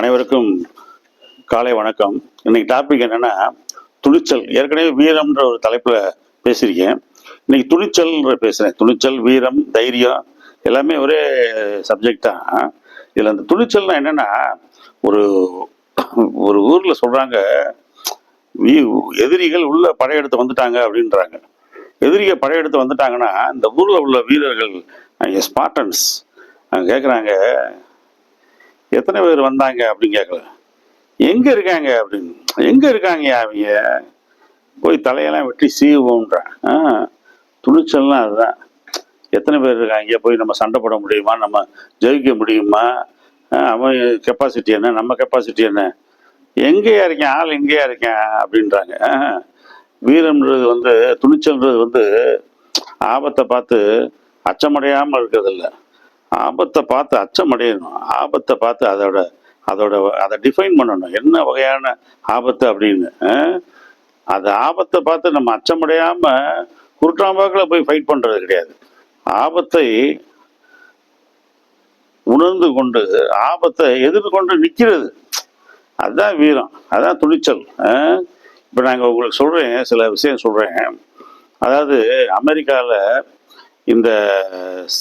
அனைவருக்கும் காலை வணக்கம். இன்னைக்கு டாபிக் என்னன்னா துணிச்சல். ஏற்கனவே வீரம்ன்ற ஒரு தலைப்புல பேசியிருக்கேன். இன்னைக்கு துணிச்சல் பேசுறேன். துணிச்சல் வீரம் தைரியம் எல்லாமே ஒரே சப்ஜெக்ட் தான். இதுல அந்த துணிச்சல்னா என்னன்னா ஒரு ஒரு ஊர்ல சொல்றாங்க வீ- எதிரிகள் உள்ள படையெடுத்து வந்துட்டாங்க அப்படின்றாங்க. எதிரிகள் படையெடுத்து வந்துட்டாங்கன்னா இந்த ஊர்ல உள்ள வீரர்கள் ஸ்பார்டன்ஸ் கேட்குறாங்க எத்தனை பேர் வந்தாங்க அப்படின்னு கேட்கல எங்கே இருக்காங்க அப்படின்னு. எங்கே இருக்காங்க அவங்க? போய் தலையெல்லாம் வெட்டி சீவுன்றான் ஆ, துணிச்சல்லாம் அதுதான். எத்தனை பேர் இருக்காங்க? போய் நம்ம சண்டை போட முடியுமா? நம்ம ஜெயிக்க முடியுமா? அவன் கெப்பாசிட்டி என்ன? நம்ம கெப்பாசிட்டி என்ன? எங்கேயா இருக்கேன்? ஆள் எங்கேயா இருக்கேன்? அப்படின்றாங்க. ஆ, வீரம்ன்றது வந்து துணிச்சல்ன்றது வந்து ஆபத்தை பார்த்து அச்சமடையாமல் இருக்கிறதில்ல. ஆபத்தை பார்த்து அச்சமடையணும். ஆபத்தை பார்த்து அதோட அதோட அதை டிஃபைன் பண்ணணும். என்ன வகையான ஆபத்து அப்படின்னு அது ஆபத்தை பார்த்து நம்ம அச்சமடையாம குருட்டாம்பாக்கில் போய் ஃபைட் பண்றது கிடையாது. ஆபத்தை உணர்ந்து கொண்டு ஆபத்தை எதிர்கொண்டு நிற்கிறது அதுதான் வீரம். அதுதான் துணிச்சல் இப்போ நாங்கள் உங்களுக்கு சொல்கிறேன் சில விஷயம் சொல்கிறேன் அதாவது அமெரிக்காவில் இந்த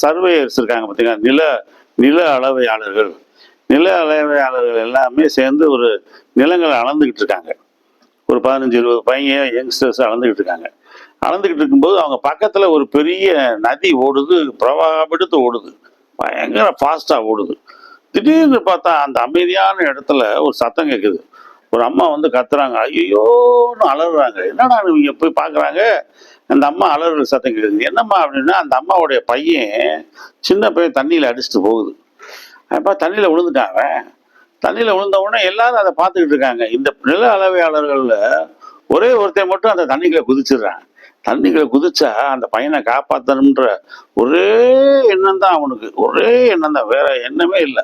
சர்வேயர்ஸ் இருக்காங்க பார்த்தீங்கன்னா நில நில அளவையாளர்கள். நில அளவையாளர்கள் எல்லாமே சேர்ந்து ஒரு நிலங்களை அளந்துக்கிட்டு இருக்காங்க. ஒரு பதினஞ்சு இருபது பையன் யங்ஸ்டர்ஸ் அளந்துக்கிட்டு இருக்காங்க. அளந்துக்கிட்டு இருக்கும்போது அவங்க பக்கத்தில் ஒரு பெரிய நதி ஓடுது பிரவாகப்படுத்து ஓடுது. பயங்கர ஃபாஸ்ட்டாக ஓடுது. திடீர்னு பார்த்தா அந்த அமைதியான இடத்துல ஒரு சத்தம் கேட்குது ஒரு அம்மா வந்து கத்துறாங்க. ஐயோன்னு அலறுறாங்க. என்னடா இவங்க போய் பார்க்குறாங்க அந்த அம்மா அலறுற சத்தம் கேட்குது என்னம்மா அப்படின்னா அந்த அம்மாவுடைய பையன் சின்ன பையன் தண்ணியில் அடிச்சுட்டு போகுது. அப்போ தண்ணியில் விழுந்துட்டாங்க தண்ணியில் விழுந்த உடனே எல்லாரும் அதை பார்த்துக்கிட்டு இருக்காங்க. இந்த நில அளவையாளர்கள்ல ஒரே ஒருத்தன் மட்டும் அந்த தண்ணிக்குள்ள குதிச்சிடுறான். தண்ணிக்குள்ள குதிச்சா அந்த பையனை காப்பாற்றணுன்ற ஒரே எண்ணம் தான் அவனுக்கு. ஒரே எண்ணம் தான். வேற எண்ணமே இல்லை.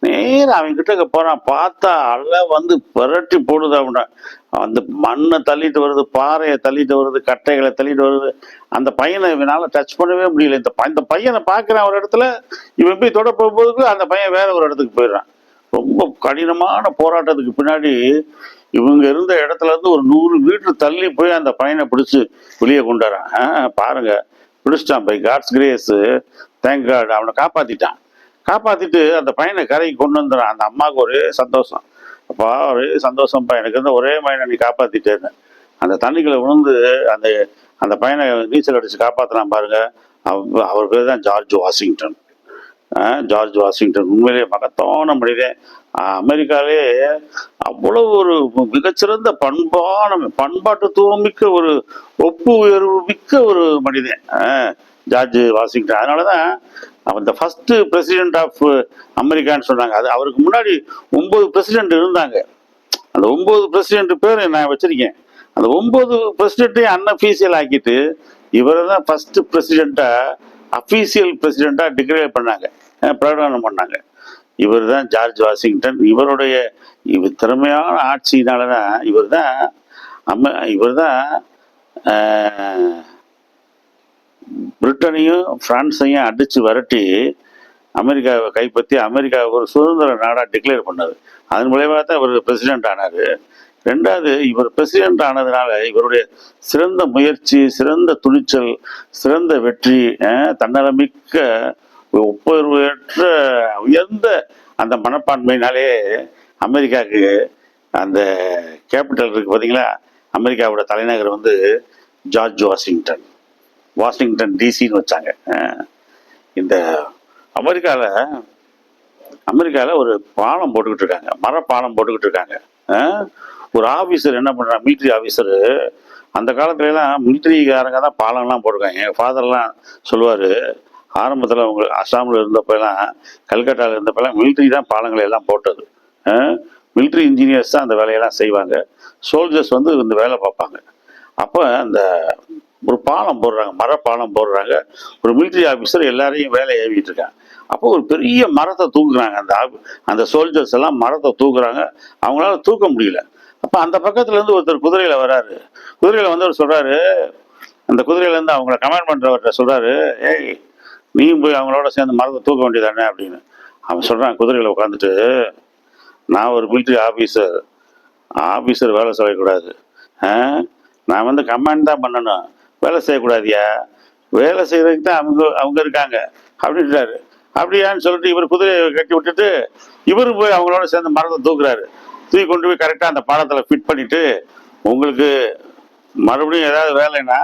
நேரா அவன் கிட்ட போறான். பார்த்தா அலை வந்து புரட்டி போடுது அவனை. அந்த மண்ணை தள்ளிட்டு வருது பாறையை தள்ளிட்டு வருது கட்டைகளை தள்ளிட்டு வருது. அந்த பையனை இவனால் டச் பண்ணவே முடியல. இந்த ப- இந்த பையனை பார்க்குறான் ஒரு இடத்துல இவன் போய் தொட போகும்போது அந்த பையன் வேற ஒரு இடத்துக்கு போயிடுறான். ரொம்ப கடினமான போராட்டத்துக்கு பின்னாடி இவங்க இருந்த இடத்துல இருந்து ஒரு நூறு மீட்டர் தள்ளி போய் அந்த பையனை பிடிச்சி வெளியே கொண்டு ஆ, பாருங்க. பிடிச்சிட்டான் by God's grace thank God அவனை காப்பாத்திட்டான். காப்பாத்திட்டு அந்த பையனை கரைக்கு கொண்டு வந்துடுறான். அந்த அம்மாவுக்கு ஒரே சந்தோஷம். அப்பா ஒரே சந்தோஷம்ப்பா எனக்கு வந்து ஒரே பையனை நீ காப்பாற்றிட்டேன்னு அந்த தண்ணிக்குள்ள விழுந்து அந்த அந்த பையனை நீச்சல் அடிச்சு காப்பாத்தினான் பாருங்க. அவர் பேர் தான் ஜார்ஜ் வாஷிங்டன். George Washington. உண்மையிலேயே மகத்தான மனிதன். அமெரிக்காலே அவ்வளவு ஒரு மிகச்சிறந்த பண்பான பண்பாட்டுத்துவம் மிக்க ஒரு ஒப்பு உயர்வு மிக்க ஒரு மனிதன். ஆஹ் ஜார்ஜ் வாஷிங்டன். அதனாலதான் அவன் ஃபஸ்ட்டு ஃபர்ஸ்ட் பிரசிடென்ட் ஆஃப் அமெரிக்கான்னு சொன்னாங்க. அது அவருக்கு முன்னாடி ஒம்பது பிரசிடென்ட் இருந்தாங்க. அந்த ஒம்பது பிரசிடென்ட் பேர் நான் வச்சுருக்கேன். அந்த ஒம்பது பிரசிடென்ட்டையும் அன்அஃபீஷியல் ஆக்கிட்டு இவரை தான் ஃபஸ்ட்டு பிரசிடெண்ட்டாக அஃபீஷியல் பிரசிடெண்ட்டாக டிக்ளேர் பண்ணாங்க. பிரகடனம் பண்ணாங்க. இவர் தான் ஜார்ஜ் வாஷிங்டன். இவருடைய இவர் திறமையான ஆட்சியினால தான் இவர் தான் அம்ம இவர் தான் பிரிட்டனையும் பிரான்ஸையும் அடித்து விரட்டி அமெரிக்காவை கைப்பற்றி அமெரிக்காவை ஒரு சுதந்திர நாடாக டிக்ளேர் பண்ணார். அதன் விளைவாக தான் இவர் பிரசிடென்ட் ஆனார். ரெண்டாவது இவர் பிரசிடென்ட் ஆனதுனால இவருடைய சிறந்த முயற்சி சிறந்த துணிச்சல் சிறந்த வெற்றி தன்னலமிக்க ஒப்புயர்வற்ற உயர்ந்த அந்த மனப்பான்மையினாலே அமெரிக்காவுக்கு அந்த கேபிட்டல் இருக்குது பார்த்தீங்களா அமெரிக்காவோட தலைநகர் வந்து ஜார்ஜ் வாஷிங்டன். வாஷிங்டன் டிசின்னு வச்சாங்க. இந்த அமெரிக்காவில் அமெரிக்காவில் ஒரு பாலம் போட்டுக்கிட்டு இருக்காங்க. மர பாலம் போட்டுக்கிட்டு இருக்காங்க. ஒரு ஆஃபீஸர் என்ன பண்ணுறாங்க மிலிட்ரி ஆஃபீஸரு அந்த காலத்துலலாம் மிலிட்ரிக்காரங்க தான் பாலம்லாம் போட்டிருக்காங்க. எங்கள் ஃபாதர்லாம் சொல்லுவார் ஆரம்பத்தில் அவங்க அஸ்ஸாமில் இருந்தப்பெல்லாம் கல்கட்டாவில் இருந்தப்பெல்லாம் மிலிட்ரி தான் பாலங்களை எல்லாம் போட்டது. மிலிட்ரி இன்ஜினியர்ஸ் தான் அந்த வேலையெல்லாம் செய்வாங்க. சோல்ஜர்ஸ் வந்து இந்த வேலை பார்ப்பாங்க. அப்போ அந்த ஒரு பாலம் போடுறாங்க மர பாலம் போடுறாங்க. ஒரு மிலிட்ரி ஆஃபீஸர் எல்லாரையும் வேலை ஏவிட்டு இருக்காங்க. அப்போ ஒரு பெரிய மரத்தை தூக்குறாங்க. அந்த அந்த சோல்ஜர்ஸ் எல்லாம் மரத்தை தூக்குறாங்க. அவங்களால தூக்க முடியல. அப்போ அந்த பக்கத்துலேருந்து ஒருத்தர் குதிரையில் வராரு. குதிரையில் வந்து அவர் சொல்றாரு அந்த குதிரையிலேருந்து அவங்கள கமாண்ட் பண்ணுறவர்கிட்ட சொல்கிறாரு ஏய் நீயும் போய் அவங்களோட சேர்ந்து மரத்தை தூக்க வேண்டியதானே? அப்படின்னு. அவன் சொல்கிறான் குதிரையில் உட்காந்துட்டு நான் ஒரு மிலிட்ரி ஆஃபீஸர் ஆஃபீஸர் வேலை செய்யக்கூடாது. ஆ? நான் வந்து கமாண்ட் தான் பண்ணணும். வேலை செய்யக்கூடாதியா? வேலை செய்யறதுக்கு தான் அவங்க அவங்க இருக்காங்க. அப்படின்றாரு. அப்படியான்னு சொல்லிட்டு இவர் குதிரையை கட்டி விட்டுட்டு இவரு போய் அவங்களோட சேர்ந்து மரத்தை தூக்குறாரு. தூக்கி கொண்டு போய் கரெக்டாக அந்த பாலத்தில் ஃபிட் பண்ணிட்டு உங்களுக்கு மறுபடியும் ஏதாவது வேலைன்னா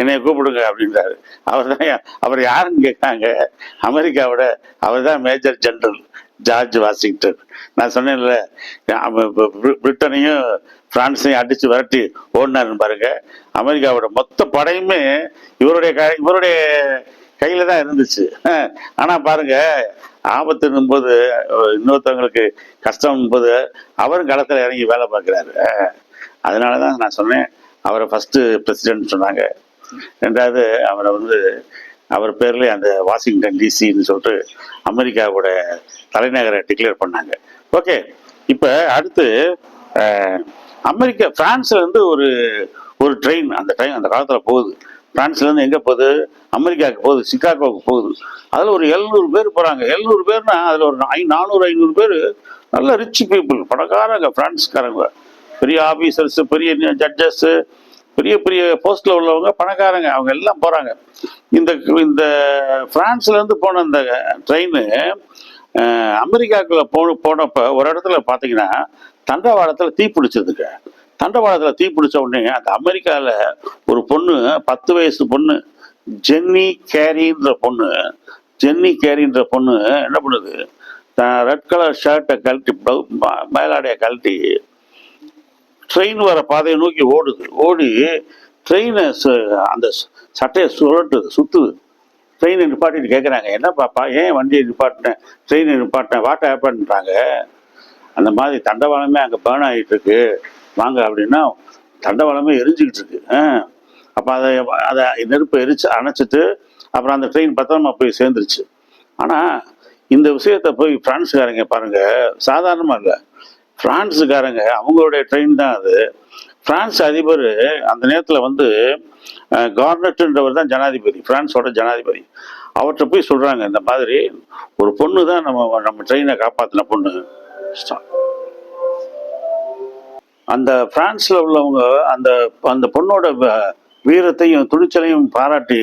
என்னை கூப்பிடுங்க அப்படின்றாரு. அவர் தான் அவர் யாருன்னு கேட்காங்க. அமெரிக்காவோட அவர் தான் மேஜர் ஜென்ரல் ஜார்ஜ் வாஷிங்டன். நான் சொன்னேன்ல அவன் பிரிட்டனையும் பிரான்ஸையும் அடித்து விரட்டி ஓடினாருன்னு பாருங்க. அமெரிக்காவோட மொத்த படையுமே இவருடைய க இவருடைய கையில் தான் இருந்துச்சு. ஆனால் ஆனா பாருங்க ஆபத்துன்னும் போது இன்னொருத்தவங்களுக்கு கஷ்டம் போது அவரும் களத்தில் இறங்கி வேலை பார்க்குறாரு. அதனால தான் நான் சொன்னேன் அவரை ஃபஸ்ட்டு பிரசிடென்ட் சொன்னாங்க. ரெண்டாவது அவரை வந்து அவர் பேர்லேயே அந்த வாஷிங்டன் டிசின்னு சொல்லிட்டு அமெரிக்காவோட தலைநகரை டிக்ளேர் பண்ணாங்க. ஓகே இப்போ அடுத்து அமெரிக்கா ஃப்ரான்ஸ்லேருந்து ஒரு ஒரு ட்ரெயின் அந்த ட்ரெயின் அந்த காலத்தில் போகுது. ஃப்ரான்ஸ்லேருந்து எங்கே போகுது? அமெரிக்காவுக்கு போகுது சிக்காகோவுக்கு போகுது. அதில் ஒரு எழுநூறு பேர் போகிறாங்க எழுநூறு பேர்னா அதில் ஒரு ஐ நானூறு ஐநூறு பேர் நல்ல ரிச் பீப்புள் பணக்காரங்க ஃப்ரான்ஸ்காரங்க பெரிய ஆஃபீஸர்ஸு பெரிய ஜட்ஜஸ்ஸு பெரிய பெரிய போஸ்ட்ல உள்ளவங்க பணக்காரங்க அவங்க எல்லாம் போறாங்க. இந்த இந்த பிரான்ஸ்ல இருந்து போன இந்த ட்ரெயின் அமெரிக்காக்குள்ள போ போனப்ப ஒரு இடத்துல பாத்தீங்கன்னா தண்டவாளத்துல தீ பிடிச்சதுங்க. தண்டவாளத்துல தீ பிடிச்ச உடனே அந்த அமெரிக்கால ஒரு பொண்ணு பத்து வயசு பொண்ணு ஜென்னி கேரின்ற பொண்ணு ஜென்னி கேரின்ற பொண்ணு என்ன பண்ணுது? ரெட் கலர் ஷர்ட்டை கழட்டி மேலாடையை ம- கழட்டி ட்ரெயின் வர பாதையை நோக்கி ஓடுது. ஓடி ட்ரெயினை அந்த சட்டையை சுழட்டுது சுற்றுது ட்ரெயினை நிப்பாட்டிட்டு கேட்குறாங்க என்ன பாப்பா ஏன் வண்டியை நிப்பாட்டினேன் ட்ரெயினை நிப்பாட்டினேன் வாட்டை ஹேப்பன்றாங்க அந்த மாதிரி தண்டவாளமே அங்கே பேர்ன் ஆகிட்டு இருக்கு வாங்க அப்படின்னா தண்டவாளமே எரிஞ்சுக்கிட்டு இருக்கு அப்போ அதை அதை நெருப்பை எரிச்சு அணைச்சிட்டு அப்புறம் அந்த ட்ரெயின் பத்திரமா போய் சேர்ந்துருச்சு. ஆனால் இந்த விஷயத்தை போய் ஃப்ரான்ஸுக்காரங்க பாருங்கள் சாதாரணமாக இல்லை. பிரான்ஸுக்காரங்க அவங்களுடைய ட்ரெயின் தான் அது. பிரான்ஸ் அதிபர் அந்த நேரத்தில் வந்து அஹ், கார்னட்டுன்றவர் தான் ஜனாதிபதி பிரான்ஸோட ஜனாதிபதி. அவர்கிட்ட போய் சொல்றாங்க இந்த மாதிரி ஒரு பொண்ணு தான் நம்ம நம்ம ட்ரெயினை காப்பாற்றின பொண்ணு. அந்த பிரான்ஸ்ல உள்ளவங்க அந்த அந்த பொண்ணோட வீரத்தையும் துணிச்சலையும் பாராட்டி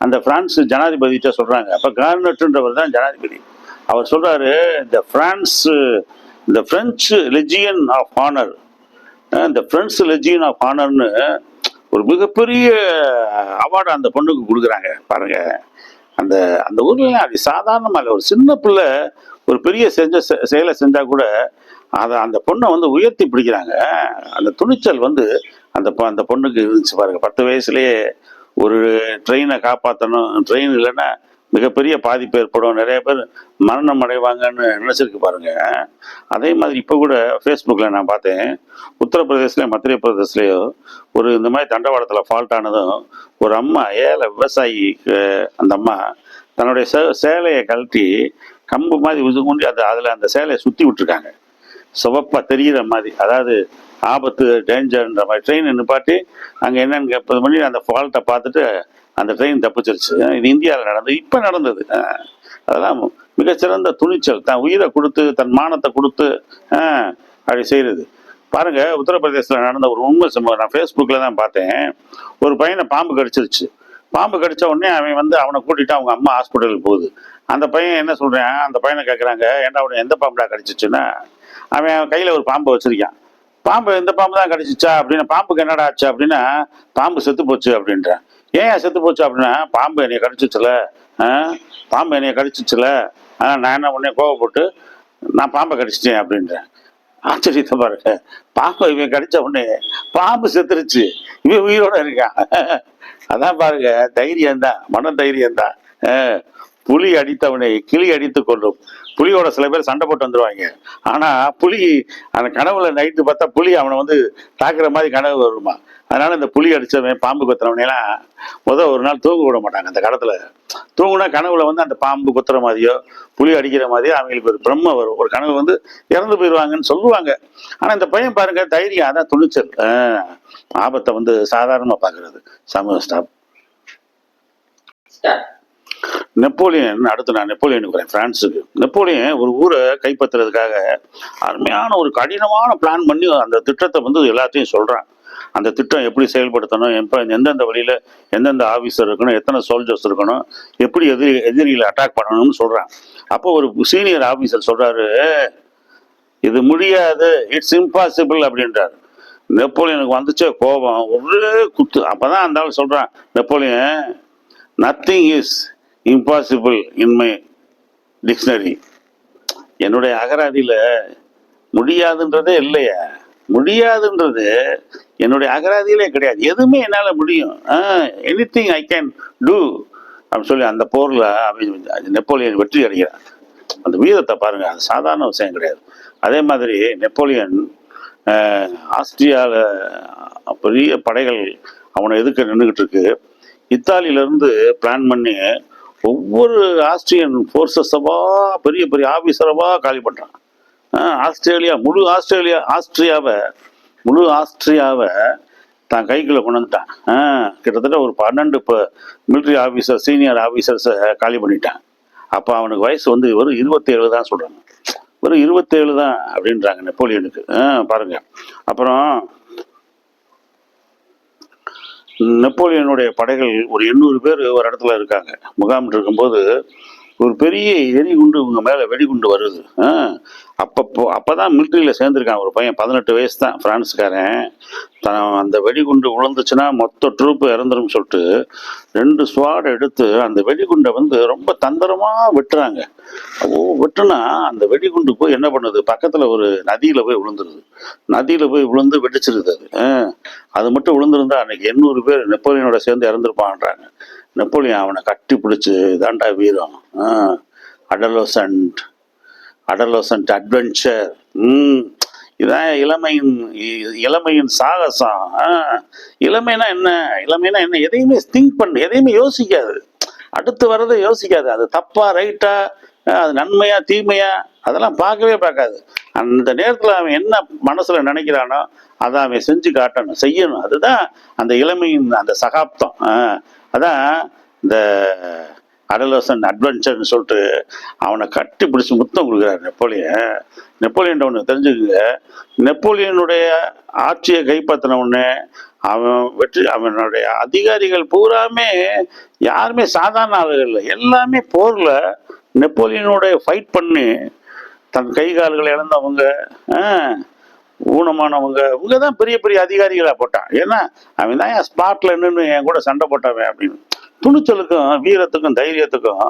அந்த பிரான்ஸ் ஜனாதிபதிகிட்ட சொல்றாங்க. அப்ப கார்னட்டுன்றவர் தான் ஜனாதிபதி. அவர் சொல்றாரு இந்த பிரான்ஸ் இந்த பிரெஞ்சு லெஜியன் ஆஃப் ஹானர் இந்த பிரெஞ்சு லெஜியன் ஆஃப் ஹானர்னு ஒரு மிகப்பெரிய அவார்டு அந்த பொண்ணுக்கு கொடுக்குறாங்க பாருங்க. அந்த அந்த ஊர்ல அது சாதாரணமாக இல்லை. ஒரு சின்ன பிள்ளை ஒரு பெரிய செஞ்ச செ- செயலை செஞ்சால் கூட அதை அந்த பொண்ணை வந்து உயர்த்தி பிடிக்கிறாங்க. அந்த துணிச்சல் வந்து அந்த அந்த பொண்ணுக்கு இருந்துச்சு பாருங்க. பத்து வயசுலேயே ஒரு ட்ரெயினை காப்பாற்றணும் ட்ரெயின் இல்லைன்னா மிகப்பெரிய பாதிப்பு ஏற்படும். நிறைய பேர் மரணம் அடைவாங்கன்னு நினைச்சிருக்கு பாருங்க. அதே மாதிரி இப்போ கூட ஃபேஸ்புக்கில் நான் பார்த்தேன். உத்தரப்பிரதேசலையும் மத்திய பிரதேசலையோ ஒரு இந்த மாதிரி தண்டவாளத்தில் ஃபால்ட் ஆனதும் ஒரு அம்மா ஏழை விவசாயி அந்த அம்மா தன்னுடைய சே சேலையை கழட்டி கம்பு மாதிரி உதுகுண்டி அது அதில் அந்த சேலையை சுற்றி விட்டுருக்காங்க. சிவப்பாக தெரிகிற மாதிரி. அதாவது ஆபத்து டேஞ்சர்ன்ற மாதிரி. ட்ரெயின் நிப்பாட்டி அங்கே என்னன்னு கேட்பது பண்ணி அந்த ஃபால்ட்டை பார்த்துட்டு அந்த ட்ரெயின் தப்பிச்சிருச்சு. இது இந்தியாவில் நடந்தது. இப்போ நடந்தது. அதெல்லாம் மிகச்சிறந்த துணிச்சல். தன் உயிரை கொடுத்து தன் மானத்தை கொடுத்து அப்படி செய்கிறது பாருங்க உத்தரப்பிரதேசத்தில் நடந்த ஒரு உண்மை சம்பவம். நான் ஃபேஸ்புக்கில் தான் பார்த்தேன். ஒரு பையனை பாம்பு கடிச்சிருச்சு. பாம்பு கடிச்ச உடனே அவன் வந்து அவனை கூட்டிட்டு அவங்க அம்மா ஹாஸ்பிட்டலுக்கு போகுது. அந்த பையன் என்ன சொல்கிறேன் அந்த பையனை கேட்குறாங்க ஏன்டா அவனை எந்த பாம்புடா கடிச்சிச்சுன்னா? அவன் கையில் ஒரு பாம்பை வச்சிருக்கான். பாம்பு இந்த பாம்பு தான் கடிச்சிச்சா? அப்படின்னா பாம்புக்கு என்னடா ஆச்சு? அப்படின்னா பாம்பு செத்து போச்சு அப்படின்றான். ஏன் செத்து போச்சு அப்படின்னா பாம்பு என்னைய கடிச்சிச்சுல ஆ? பாம்பு என்னைய கடிச்சிச்சுல. ஆ, நான் என்ன உடனே கோவப்பட்டு நான் பாம்பை கடிச்சிட்டேன் அப்படின்றேன். ஆச்சரியத்தை பாருங்க. பாம்பை இவன் கடிச்ச உடனே பாம்பு செத்துருச்சு. இவன் உயிரோட இருக்கான். அதான் பாருங்க தைரியம் தான் மன தைரியம் தான் புலி அடித்தவனை கிளி அடித்து கொள்ளும். புலியோட சில பேர் சண்டை போட்டு வந்துருவாங்க. ஆனால் புலி அந்த கனவுல நைட்டு பார்த்தா புலி அவனை வந்து தாக்குற மாதிரி கனவு வருமா? அதனால இந்த புலி அடிச்சவன் பாம்பு குத்துறவனை எல்லாம் முத ஒரு நாள் தூங்க விட மாட்டாங்க அந்த காலத்துல. தூங்குனா கனவுல வந்து அந்த பாம்பு குத்துற மாதிரியோ புலி அடிக்கிற மாதிரியோ அவங்களுக்கு ஒரு பிரம்ம வரும். ஒரு கனவு வந்து இறந்து போயிடுவாங்கன்னு சொல்லுவாங்க. ஆனா இந்த பையன் பாருங்க தைரியம் அதான் துணிச்சல். ஆபத்தை வந்து சாதாரணமா பாக்குறது. சமூக ஸ்டாப். நெப்போலியன் அடுத்து நான் நெப்போலியனுக்கு வரேன் பிரான்ஸுக்கு. நெப்போலியன் ஒரு ஊரை கைப்பற்றுறதுக்காக அருமையான ஒரு கடினமான பிளான் பண்ணி அந்த திட்டத்தை வந்து எல்லாத்தையும் சொல்றான். அந்த திட்டம் எப்படி செயல்படுத்தணும் எப்போ எந்தெந்த வழியில் எந்தெந்த ஆஃபீஸர் இருக்கணும் எத்தனை சோல்ஜர்ஸ் இருக்கணும் எப்படி எதிரி எதிரிகளை அட்டாக் பண்ணணும்னு சொல்கிறான் அப்போ ஒரு சீனியர் ஆஃபீஸர் சொல்கிறாரு இது முடியாது இட்ஸ் இம்பாசிபிள் அப்படின்றார். நெப்போலியனுக்கு வந்துச்சே கோபம் ஒரே குத்து. அப்பதான் அந்த ஆள் சொல்கிறான் Napoleon nothing is impossible in my dictionary என்னுடைய அகராதியில் முடியாதுன்றதே இல்லையா. முடியாதுன்றது என்னுடைய அகராதியிலே கிடையாது. எதுவுமே என்னால் முடியும். Anything I can do அப்படின்னு சொல்லி அந்த போரில் நெப்போலியன் வெற்றி அடைகிறான் அந்த வீரத்தை பாருங்க அது சாதாரண விஷயம் கிடையாது. அதே மாதிரி நெப்போலியன் ஆஸ்திரியாவில் பெரிய படைகள் அவனை எதுக்க நின்றுக்கிட்டு இருக்கு. இத்தாலியில இருந்து பிளான் பண்ணி ஒவ்வொரு ஆஸ்திரியன் ஃபோர்ஸஸவா பெரிய பெரிய ஆஃபீஸரவா காலி பண்ணுறான் ஆஸ்திரேலியா முழு ஆஸ்திரேலியா ஆஸ்திரியாவை முழு ஆஸ்திரியாவை தான் கைக்குள்ளே கொண்டு வந்துட்டான். கிட்டத்தட்ட ஒரு பன்னெண்டு இப்போ மிலிட்ரி ஆஃபீஸர் சீனியர் ஆஃபீஸர்ஸை காலி பண்ணிட்டான். அப்போ அவனுக்கு வயசு வந்து வெறும் இருபத்தேழு தான் சொல்கிறாங்க வெறும் இருபத்தேழு தான் அப்படின்றாங்க நெப்போலியனுக்கு. ஆ பாருங்க. அப்புறம் நெப்போலியனுடைய படைகள் ஒரு எண்ணூறு பேர் ஒரு இடத்துல இருக்காங்க. முகாமிட்டு இருக்கும்போது ஒரு பெரிய எரிகுண்டு இவங்க மேலே வெடிகுண்டு வருது. ஆ, அப்பப்போ அப்பதான் மிலிட்ரியில் சேர்ந்துருக்கான் ஒரு பையன் பதினெட்டு வயசு தான் ஃப்ரான்ஸ்காரன் தன் அந்த வெடிகுண்டு விழுந்துச்சுன்னா மொத்த ட்ரூப் இறந்துரும் சொல்லிட்டு ரெண்டு ஸ்வாட் எடுத்து அந்த வெடிகுண்டை வந்து ரொம்ப தந்திரமாக வெட்டுறாங்க. ஓ வெட்டுனா அந்த வெடிகுண்டு போய் என்ன பண்ணுது? பக்கத்தில் ஒரு நதியில் போய் விழுந்துருது நதியில் போய் விழுந்து வெடிச்சிருது அது. ஆ, அது மட்டும் விழுந்திருந்தா அன்னைக்கு எண்ணூறு பேர் நெப்போலியனோட சேர்ந்து இறந்துருப்பான்றாங்க. நெப்போலியன் அவனை கட்டி பிடிச்சி தாண்டா வீரம். Adolescent adolescent adventure. ம் இதான் இளமையின் இ- இளமையின் சாகசம். ஆ. இளமைனா என்ன? இளமைனா என்ன? எதையுமே திங்க் பண்ணு எதையுமே யோசிக்காது. அடுத்து வர்றதை யோசிக்காது. அது தப்பா ரைட்டா அது நன்மையா தீமையா அதெல்லாம் பார்க்கவே பார்க்காது. அந்த நேரத்தில் அவன் என்ன மனசுல நினைக்கிறானோ அதை அவன் செஞ்சு காட்டணும் செய்யணும். அதுதான் அந்த இளமையின் அந்த சகாப்தம். ஆ. அதான் இந்த அடலோசன் அட்வென்ச்சர்னு சொல்லிட்டு அவனை கட்டி பிடிச்சி முத்தம் கொடுக்குறாரு நெப்போலியன். நெப்போலியன் ஒன்று தெரிஞ்சுக்குங்க. நெப்போலியனுடைய ஆட்சியை கைப்பற்றின உடனே அவன் வெற்றி அவனுடைய அதிகாரிகள் பூராமே யாருமே சாதாரண ஆளுகள் இல்லை. எல்லாமே போரில் நெப்போலியனுடைய ஃபைட் பண்ணி தன் கை கால்களை இழந்தவங்க. ஆ, ஊனமானவங்க இவங்க தான் பெரிய பெரிய அதிகாரிகளா போட்டான். ஏன்னா அவன் தான் என் ஸ்பாட்டில் நின்று என் கூட சண்டை போட்டவன் அப்படின்னு. துணிச்சலுக்கும் வீரத்துக்கும் தைரியத்துக்கும்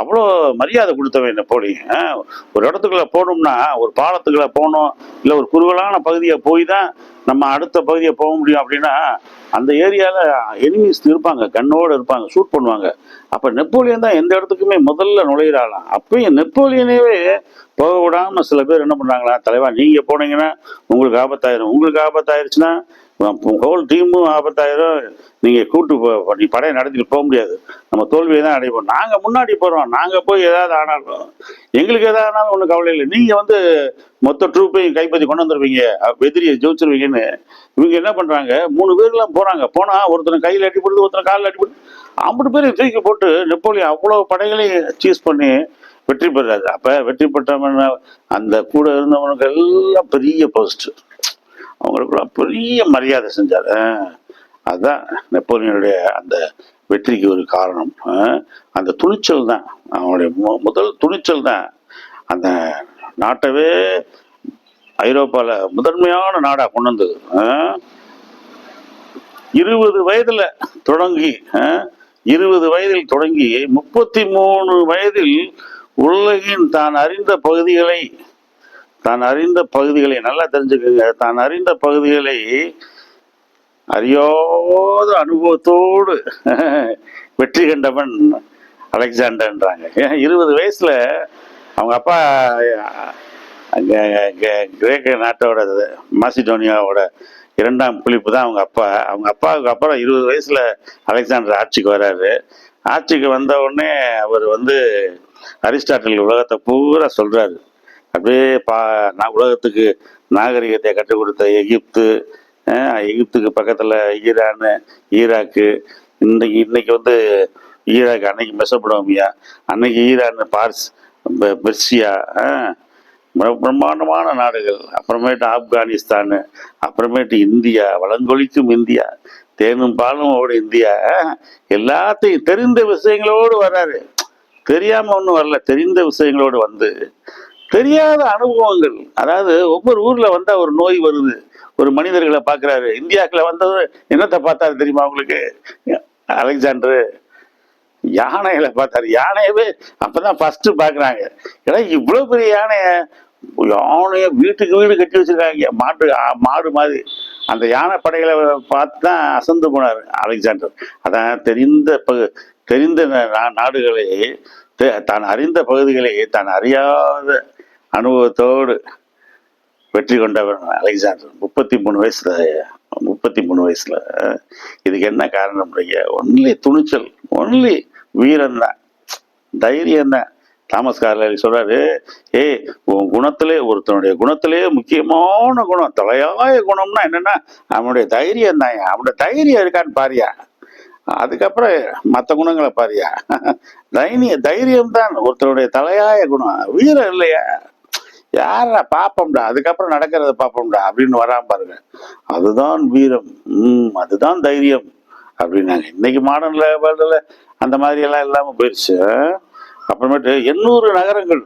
அவ்வளோ மரியாதை கொடுத்தவன் நெப்போலியன் ஒரு இடத்துக்குள்ள போகணும்னா ஒரு பாலத்துக்குள்ள போகணும் இல்லை ஒரு குறுகலான பகுதியை போய் தான் நம்ம அடுத்த பகுதியை போக முடியும் அப்படின்னா அந்த ஏரியாவில் எனிமீஸ் இருப்பாங்க கண்ணோடு இருப்பாங்க ஷூட் பண்ணுவாங்க. அப்போ நெப்போலியன் தான் எந்த இடத்துக்குமே முதல்ல நுழையிறாளாம். அப்பயும் நெப்போலியனவே போக விடாமல் சில பேர் என்ன பண்ணுறாங்களா தலைவா நீங்கள் போனீங்கன்னா உங்களுக்கு ஆபத்தாயிரும். உங்களுக்கு ஆபத்தாயிருச்சுன்னா ஹோல் டீமும் ஆபத்தாயிரும். நீங்கள் கூட்டு போ- நீ படையை நடத்திட்டு போக முடியாது. நம்ம தோல்வியை தான் அடைவோம். நாங்கள் முன்னாடி போகிறோம் நாங்கள் போய் ஏதாவது ஆனாலும் எங்களுக்கு எதாவது ஆனாலும் ஒன்றும் கவலை இல்லை. நீங்கள் வந்து மொத்த ட்ரூப்பையும் கைப்பற்றி கொண்டு வந்துருவீங்க. எதிரியை ஜெயிச்சிருவீங்கன்னு இவங்க என்ன பண்ணுறாங்க மூணு பேர்லாம் போகிறாங்க போனால் ஒருத்தன் கையில் அடி ஒருத்தனை ஒருத்தன் காலில் அடி ஐம்பது பேர் தூக்கி போட்டு நெப்போலியன் அவ்வளோ படைகளையும் சீஸ் பண்ணி வெற்றி பெறாரு அப்போ வெற்றி பெற்றவன் அந்த கூட இருந்தவனுக்கு எல்லாம் பெரிய போஸ்ட் அவங்களுக்குலாம் பெரிய மரியாதை செஞ்சார். அதுதான் நெப்போலியனுடைய அந்த வெற்றிக்கு ஒரு காரணம். அந்த துணிச்சல் தான். அவனுடைய மு- முதல் துணிச்சல் தான் அந்த நாட்டவே ஐரோப்பால முதன்மையான நாடா கொண்டு வந்தது. இருபது வயதுல தொடங்கி இருபது வயதில் தொடங்கி முப்பத்தி மூணு வயதில் உலகின் தான் அறிந்த பகுதிகளை தான் அறிந்த பகுதிகளை நல்லா தெரிஞ்சுக்கங்க தான் அறிந்த பகுதிகளை அறியாத அனுபவத்தோடு வெற்றி கண்டவன் அலெக்சாண்டர்ன்றாங்க. ஏன்? இருபது வயசுல அவங்க அப்பா கிரேக்க நாட்டோட மாசிடோனியாவோட இரண்டாம் புளிப்பு தான் அவங்க அப்பா. அவங்க அப்பாவுக்கு அப்புறம் இருபது வயசில் அலெக்சாண்டர் ஆட்சிக்கு வராரு. ஆட்சிக்கு வந்த உடனே அவர் வந்து அரிஸ்டாட்டில் உலகத்தை பூரா சொல்கிறாரு அப்படியே பா நான் உலகத்துக்கு நாகரிகத்தை கற்றுக் கொடுத்த எகிப்து எகிப்துக்கு பக்கத்தில் ஈரானு ஈராக்கு இன்னைக்கு இன்னைக்கு வந்து ஈராக் அன்னைக்கு மெசப்படோமியா அன்னைக்கு ஈரான் பார்ஸ் பெர்சியா பிரம்மாண்டமான நாடுகள். அப்புறமேட்டு ஆப்கானிஸ்தான் அப்புறமேட்டு இந்தியா வளங்கொழிக்கும் இந்தியா தேனும் பாலும் அவட இந்தியா ஆ, எல்லாத்தையும் தெரிந்த விஷயங்களோடு வர்றாரு தெரியாம ஒன்றும் வரல தெரிந்த விஷயங்களோடு வந்து. தெரியாத அனுபவங்கள். அதாவது ஒவ்வொரு ஊர்ல வந்தா ஒரு நோய் வருது. ஒரு மனிதர்களை பார்க்கறாரு. இந்தியாக்குள்ள வந்தது என்னத்தை பார்த்தாரு தெரியுமா உங்களுக்கு? அலெக்சாண்டரு யானைகளை பார்த்தாரு. யானையவே அப்பதான் ஃபர்ஸ்ட் பாக்குறாங்க. ஏன்னா இவ்வளவு பெரிய யானைய யானைய வீட்டுக்கு வீடு கட்டி வச்சிருக்காங்க. மாட்டு மாடு மாதிரி. அந்த யானை படைகளை பார்த்து தான் அசந்து போனார் அலெக்சாண்டர். அதான் தெரிந்த பகு தெரிந்த நா- நாடுகளை தான் அறிந்த பகுதிகளை தான் அறியாத அனுபவத்தோடு வெற்றி கொண்டவர் அலெக்சாண்டர். முப்பத்தி மூணு வயசுல முப்பத்தி மூணு வயசுல இதுக்கு என்ன காரணம்? ஒன்லி துணிச்சல் ஒன்லி வீரம் தான். தைரியம் தான் தாமஸ் கார்லரி சொல்றாரு ஏய் உன் குணத்திலே ஒருத்தனுடைய குணத்திலே முக்கியமான குணம் தலையாய குணம்னா என்னன்னா அவனுடைய தைரியம் தான். அவனுடைய தைரியம் இருக்கான்னு பாரியா? அதுக்கப்புறம் மற்ற குணங்களை பாரியா? தைரிய தைரியம் தான். ஒருத்தனுடைய தலையாய குணம். வீரம் இல்லையா. யாரா பாப்போம்டா. அதுக்கப்புறம் நடக்கிறத பாப்போம்டா. அப்படின்னு வராம பாருங்க. அதுதான் வீரம் ம் அதுதான் தைரியம். அப்படின்னாங்க. இன்னைக்கு மாடர்ன் வேர்ல்டில் அந்த மாதிரி எல்லாம் போயிடுச்சு அப்புறமேட்டு எண்ணூறு நகரங்கள்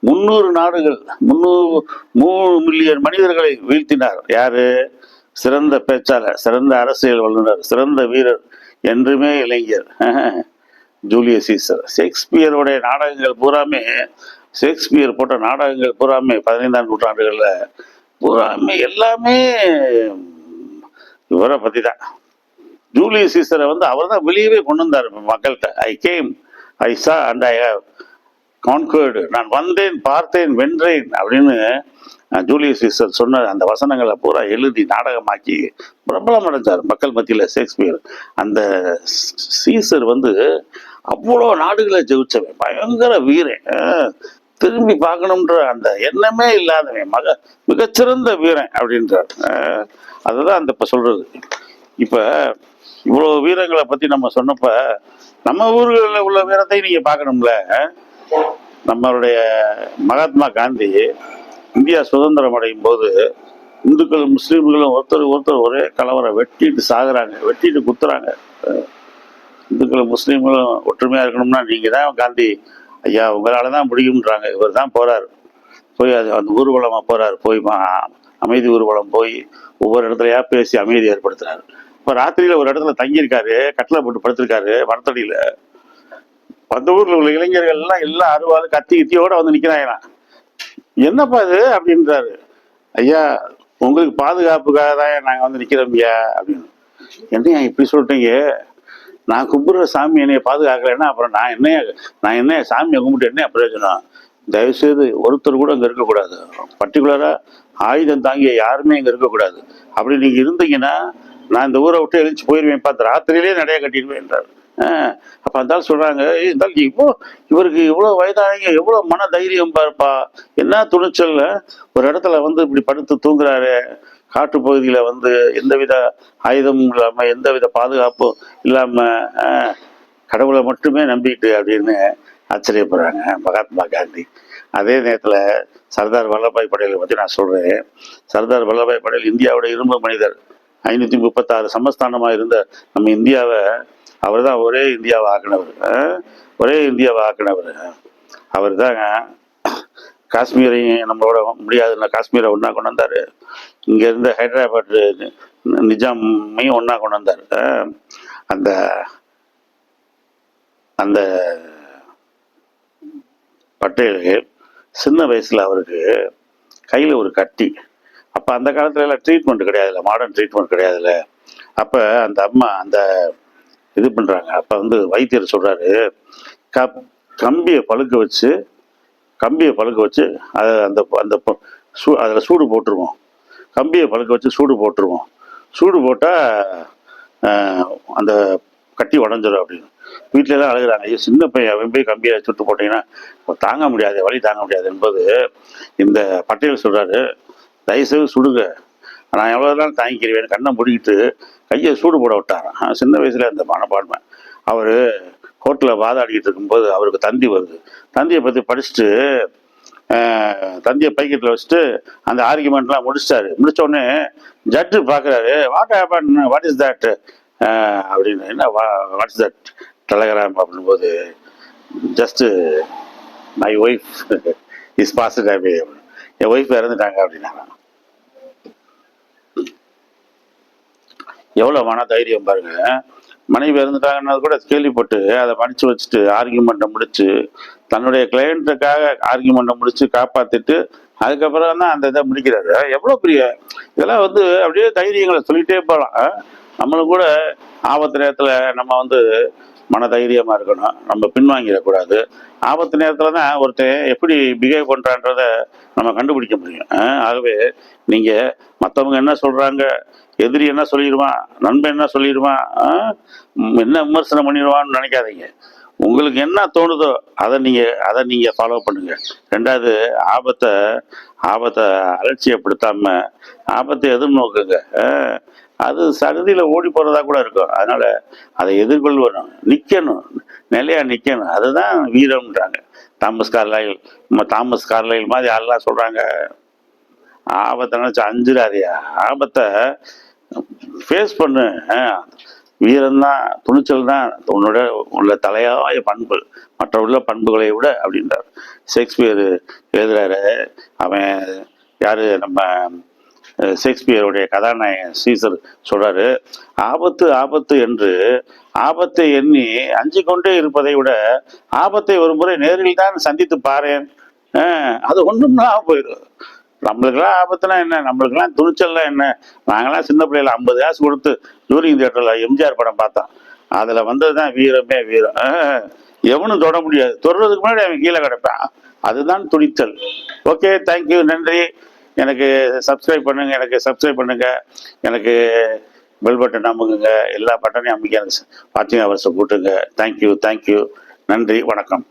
முந்நூறு நாடுகள் முந்நூறு மூணு மில்லியன் மனிதர்களை வீழ்த்தினார். யாரு? சிறந்த பேச்சாளர் சிறந்த அரசியல் வல்லுநர் சிறந்த வீரர் என்றுமே இளைஞர். Julius Caesar. ஷேக்ஸ்பியருடைய நாடகங்கள் பூராமே ஷேக்ஸ்பியர் போட்ட நாடகங்கள் பூராமே பதினைந்தாம் நூற்றாண்டுகளில். பூராமே எல்லாமே இவரை பற்றி தான் ஜூலியஸ் சீசரை வந்து அவர் தான் வெளியவே கொண்டு வந்தார் மக்கள்கிட்ட. ஐ கேம் ஐ சா அண்ட் ஐ ஹவ் கான்கர்டு நான் வந்தேன் பார்த்தேன் வென்றேன் அப்படின்னு ஜூலியஸ் சீசர் சொன்ன அந்த வசனங்களை பூரா எழுதி நாடகமாக்கி பிரபலம் அடைஞ்சார் மக்கள் மத்தியில் ஷேக்ஸ்பியர் அந்த சீசர் வந்து அவ்வளோ நாடுகளை ஜெயிச்சவன். பயங்கர வீரன். திரும்பி பார்க்கணுன்ற அந்த எண்ணமே இல்லாதவன். மக மிகச்சிறந்த வீரன் அப்படின்றார். அதுதான் அந்த இப்போ சொல்கிறது இப்போ இவ்வளோ வீரங்களை பற்றி நம்ம சொன்னப்ப நம்ம ஊர்களில் உள்ள வீரத்தை நீங்கள் பார்க்கணும்ல? நம்மளுடைய மகாத்மா காந்தி இந்தியா சுதந்திரம் அடையும் போது இந்துக்களும் முஸ்லீம்களும் ஒருத்தர் ஒருத்தர் ஒரே கலவரம் வெட்டிட்டு சாகுறாங்க வெட்டிட்டு குத்துறாங்க. இந்துக்களும் முஸ்லீம்களும் ஒற்றுமையாக இருக்கணும்னா நீங்கள் தான் காந்தி ஐயா உங்களால் தான் முடியும்ன்றாங்க. இவர் தான் போகிறார் போய் அது அந்த ஊர்வலமாக போகிறார் போய் அமைதி ஊர்வலம் போய் ஒவ்வொரு இடத்துலையா பேசி அமைதி ஏற்படுத்துகிறார் இப்போ ராத்திரியில் ஒரு இடத்துல தங்கியிருக்காரு கட்டில போட்டு படுத்திருக்காரு மரத்தடியில். அந்த ஊர்ல உள்ள இளைஞர்கள் எல்லாம் எல்லா அருவாள் கத்தி கித்தியோட வந்து நிற்கிறாங்க என்னப்பா இது அப்படின்றாரு. ஐயா உங்களுக்கு பாதுகாப்புக்காக தான் நாங்க வந்து நிற்கிறோம் ஐயா அப்படின்னு. என்னையா இப்படி சொல்லிட்டீங்க நான் கும்பிடுற சாமி என்னைய பாதுகாக்கலைன்னா அப்புறம் நான் என்ன நான் என்ன சாமியை கும்பிட்டு என்ன பிரயோஜனம்? தயவுசெய்து ஒருத்தர் கூட அங்கே இருக்கக்கூடாது. பர்டிகுலராக ஆயுதம் தாங்கிய யாருமே இங்கே இருக்கக்கூடாது. அப்படி நீங்கள் இருந்தீங்கன்னா நான் இந்த ஊரை விட்டு எழுச்சி போயிடுவேன் பார்த்து ராத்திரியிலே நடைய கட்டிடுவேன் என்றார். அப்போ அந்த சொல்கிறாங்க இருந்தாலும் இவ்வளோ இவருக்கு இவ்வளோ வயதானவங்க எவ்வளோ மன தைரியம் பார்ப்பா என்ன துணிச்சல் ஒரு இடத்துல வந்து இப்படி படுத்து தூங்குறாரு காட்டு பகுதியில் வந்து எந்தவித ஆயுதமும் இல்லாமல் எந்தவித பாதுகாப்பும் இல்லாமல் கடவுளை மட்டுமே நம்பிட்டு அப்படின்னு ஆச்சரியப்படுறாங்க மகாத்மா காந்தி. அதே நேரத்தில் சர்தார் வல்லபாய் படேலை பற்றி நான் சொல்கிறேன் சர்தார் வல்லபாய் படேல் இந்தியாவோட இரும்பு மனிதர். ஐநூற்றி முப்பத்தாறு சமஸ்தானமாக இருந்த நம்ம இந்தியாவை அவர் தான் ஒரே இந்தியாவை ஆக்கினவர். ஒரே இந்தியாவை ஆக்கினவர். அவர் தாங்க காஷ்மீரையும் நம்மளோட முடியாதுன்னா காஷ்மீரை ஒன்றா கொண்டு வந்தார். இங்கே இருந்த ஹைதராபாத் நிஜாமையும் ஒன்றா கொண்டு வந்தார். அந்த அந்த பட்டேலு சின்ன வயசில் அவருக்கு கையில் ஒரு கட்டி. அப்போ அந்த காலத்துல எல்லாம் ட்ரீட்மெண்ட் கிடையாதுல்ல மாடர்ன் ட்ரீட்மெண்ட் கிடையாதுல்ல. அப்போ அந்த அம்மா அந்த இது பண்ணுறாங்க அப்போ வந்து வைத்தியர் சொல்கிறாரு கப் கம்பியை பழுக்க வச்சு கம்பியை பழுக்க வச்சு அதை அந்த அந்த சூ அதில் சூடு போட்டுருவோம். கம்பியை பழுக்க வச்சு சூடு போட்டுருவோம். சூடு போட்டால் அந்த கட்டி உடஞ்சிரும் அப்படின்னு. வீட்டிலலாம் அழுகிறாங்க. ஐயோ சின்ன பையன் அவன் போய் கம்பியை சுட்டு போட்டிங்கன்னா தாங்க முடியாது வலி தாங்க முடியாது என்பது இந்த பட்டேல் சொல்கிறாரு தயவுசெய்து சுடுங்க. நான் எவ்வளோ நாள் தாங்கிக்கிறேன் கண்ணை முடிக்கிட்டு கையை சூடு போட விட்டாராம். சின்ன வயசில் அந்த மனப்பான்மை. அவர் கோர்ட்டில் வாதாடிக்கிட்டு இருக்கும்போது அவருக்கு தந்தி வருது. தந்தியை பற்றி படிச்சுட்டு தந்தியை பைக்கெட்டில் வச்சுட்டு அந்த ஆர்குமெண்ட்லாம் முடிச்சிட்டாரு. முடித்தோடனே ஜட்ஜு பார்க்குறாரு what happen what is that அப்படின்னு. என்ன வா வாட் இஸ் தட் டெலகிராம் அப்படின்போது just my wife is passed N wife இறந்துட்டாங்க அப்படின்னாங்க எவ்வளோ மன தைரியம் பாருங்க. மனைவி இருந்துட்டாங்கன்னு கூட கேள்விப்பட்டு அதை படிச்சு வச்சுட்டு ஆர்கியூமெண்ட்டை முடிச்சு தன்னுடைய கிளையண்ட்டுக்காக ஆர்கியூமெண்ட்டை முடிச்சு காப்பாற்றிட்டு அதுக்கப்புறம் தான் அந்த இதை முடிக்கிறாரு. எவ்வளோ பெரிய இதெல்லாம் வந்து அப்படியே தைரியங்களை சொல்லிகிட்டே போகலாம். நம்மளும் கூட ஆபத்து நேரத்தில் நம்ம வந்து மனதைரியமாக இருக்கணும். நம்ம பின்வாங்கிடக்கூடாது. ஆபத்து நேரத்தில் தான் ஒருத்தன் எப்படி பிஹேவ் பண்ணுறான்றத நம்ம கண்டுபிடிக்க முடியும். ஆகவே நீங்கள் மற்றவங்க என்ன சொல்கிறாங்க எதிரி என்ன சொல்லிடுவான் நண்பன் என்ன சொல்லிடுவான் என்ன விமர்சனம் பண்ணிடுவான்னு நினைக்காதீங்க. உங்களுக்கு என்ன தோணுதோ அதை நீங்கள் அதை நீங்கள் ஃபாலோ பண்ணுங்க. ரெண்டாவது ஆபத்தை ஆபத்தை அலட்சியப்படுத்தாம ஆபத்தை எதிர்நோக்குங்க. அஹ் அது சகதியில் ஓடி போகிறதா கூட இருக்கும். அதனால் அதை எதிர்கொள்வணும் நிற்கணும் நிலையா நிற்கணும் அதுதான் வீரம்ன்றாங்க. தாமஸ் கார்லாயில் நம்ம தாமஸ் கார்லாயில் மாதிரி யாரெல்லாம் சொல்கிறாங்க ஆபத்தை நினச்சி அஞ்சிடாதியா ஆபத்தை ஃபேஸ் பண்ணு. வீரம் தான் துணிச்சல் தான் உன்னோட உள்ள தலையாய பண்பு. மற்ற உள்ள பண்புகளை விட அப்படின்றார். ஷேக்ஸ்பியர் எழுதுறாரு. அவன் யார்? நம்ம ஷேக்ஸ்பியருடைய கதாநாயகன் சீசர் சொல்றாரு ஆபத்து ஆபத்து என்று ஆபத்தை எண்ணி அஞ்சு கொண்டே இருப்பதை விட ஆபத்தை ஒரு முறை நேரில் தான் சந்தித்து பாரேன். அது ஒன்றும்னா போயிடும் நம்மளுக்கெல்லாம் ஆபத்துனா என்ன? நம்மளுக்கெல்லாம் துணிச்சல்லாம் என்ன? நாங்களாம் சின்ன பிள்ளைல ஐம்பது காசு கொடுத்து ஜூரிங் தியேட்டரில் எம்ஜிஆர் படம் பார்த்தோம். அதில் வந்தது தான் வீரமே வீரம் ஆஹ், எவனும் தொட முடியாது. தொடுறதுக்கு முன்னாடி அவன் கீழே கிடப்பான். அதுதான் துணிச்சல். ஓகே தேங்க்யூ நன்றி. எனக்கு சப்ஸ்கிரைப் பண்ணுங்க எனக்கு சப்ஸ்கிரைப் பண்ணுங்க. எனக்கு பெல் பட்டன் அமுக்குங்க. எல்லா பட்டனையும் அமைக்க எனக்கு வாட்சிங் அவர்ஸை கூட்டுங்க. தேங்க்யூ தேங்க்யூ நன்றி வணக்கம்.